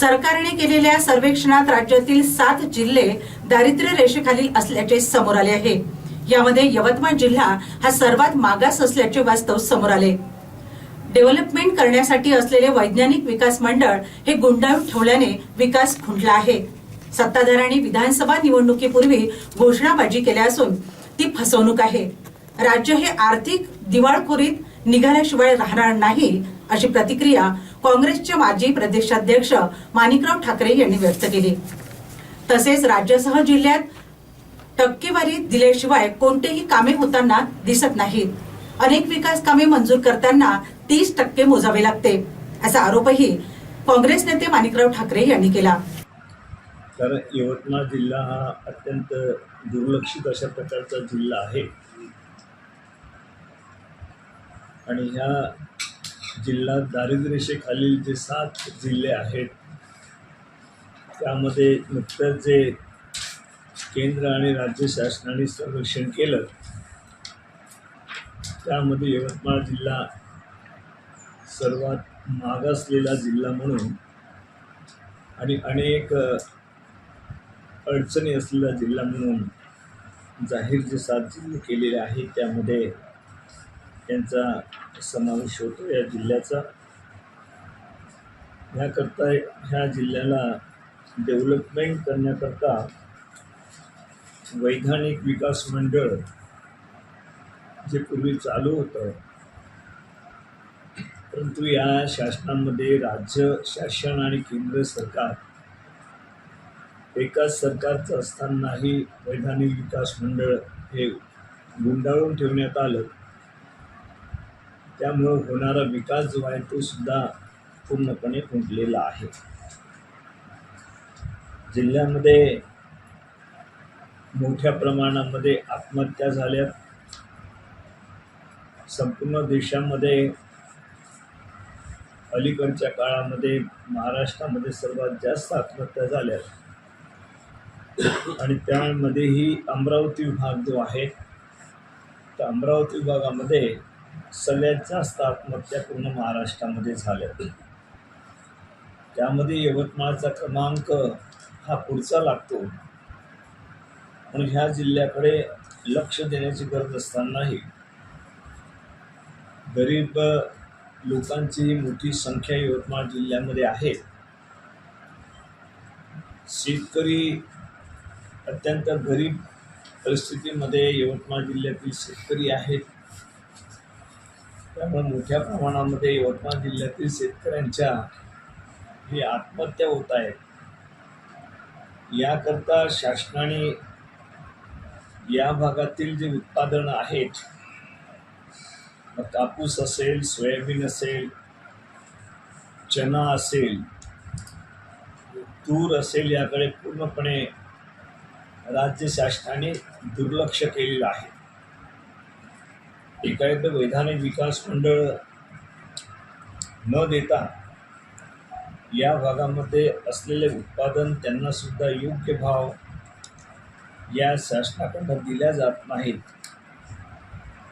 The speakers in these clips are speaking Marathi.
सरकारने केलेल्या सर्वेक्षणात राज्यातील सात जिल्हे दारिद्र्य रेषेखालील असल्याचे समोर आले आहे. यामध्ये यवतमाळ जिल्हा हा सर्वात मागास असल्याचे वास्तव समोर आले. डेव्हलपमेंट करण्यासाठी असलेले वैज्ञानिक विकास मंडळ हे गुंडाळून ठेवल्याने विकास खुंटला आहे. सत्ताधाऱ्यांनी विधानसभा निवडणुकीपूर्वी घोषणाबाजी केल्या असून ती फसवणूक आहे. राज्य हे आर्थिक दिवाळखोरीत निघाल्याशिवाय राहणार नाही अशी प्रतिक्रिया काँग्रेसचे माजी प्रदेशाध्यक्ष माणिकराव ठाकरे यांनी व्यक्त केली. तसेच राज्यासह जिल्ह्यात टक्केवारी दिल्याशिवाय कोणतेही कामे होताना दिसत नाहीत. अनेक विकास कामे मंजूर करताना तीस टक्के मोजावे लागते असा आरोपही काँग्रेस नेते माणिकराव ठाकरे यांनी केला. कारण यवतमाळ जिल्हा हा अत्यंत दुर्लक्षित अशा प्रकारचा जिल्हा आहे. आणि ह्या जिल्ह्यात दारिद्र्यरेषेखालील जे सात जिल्हे आहेत त्यामध्ये नुकतंच जे केंद्र आणि राज्य शासनाने सर्वेक्षण केलं त्यामध्ये यवतमाळ जिल्हा सर्वात मागासलेला जिल्हा म्हणून आणि अनेक अडचणी असलेला जिल्हा म्हणून जाहीर जे सात जिल्हे केलेले आहेत त्यामध्ये त्यांचा समावेश होतो. या जिल्ह्याचा ह्याकरता ह्या जिल्ह्याला डेव्हलपमेंट करण्याकरता वैधानिक विकास मंडळ जे पूर्वी चालू होतं परंतु या शासनामध्ये राज्य शासन आणि केंद्र सरकार एकाच सरकारचं असतानाही वैधानिक विकास मंडळ हे गुंडाळून ठेवण्यात आलं. त्यामुळं होणारा विकास जो आहे तो सुद्धा पूर्णपणे खुंटलेला आहे. जिल्ह्यामध्ये मोठ्या प्रमाणामध्ये आत्महत्या झाल्या संपूर्ण देशामध्ये अलीकडच्या काळामध्ये महाराष्ट्रामध्ये सर्वात जास्त आत्महत्या झाल्या आणि त्यामध्येही अमरावती विभाग जो आहे तर अमरावती विभागामध्ये सगळ्यात जास्त आत्महत्या पूर्ण महाराष्ट्रामध्ये झाल्या. त्यामध्ये यवतमाळचा क्रमांक हा पुढचा लागतो. म्हणून ह्या जिल्ह्याकडे लक्ष देण्याची गरज असतानाही गरीब लोकांची मोठी संख्या यवतमाळ जिल्ह्यामध्ये आहे. शेतकरी अत्यंत गरीब परिस्थितीमध्ये यवतमाळ जिल्ह्यातील शेतकरी आहेत. त्यामुळे मोठ्या प्रमाणामध्ये यवतमाळ जिल्ह्यातील शेतकऱ्यांच्या ही आत्महत्या होत आहेत याकरता शासनाने या भागातील जे उत्पादनं आहेत मग कापूस असेल सोयाबीन असेल चना असेल तूर असेल याकडे पूर्णपणे राज्य शासनाने दुर्लक्ष केलेलं आहे. एकाएक वैधानिक विकास मंडळ न देता या भागामध्ये असलेले उत्पादन त्यांना सुद्धा योग्य भाव या शासनाकडनं दिल्या जात नाहीत.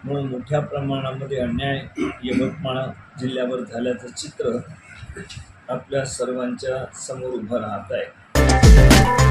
म्हणून मोठ्या प्रमाणामध्ये अन्याय यवतमाळ जिल्ह्यावर झाल्याचं चित्र आपल्या सर्वांच्या समोर उभं राहत आहे.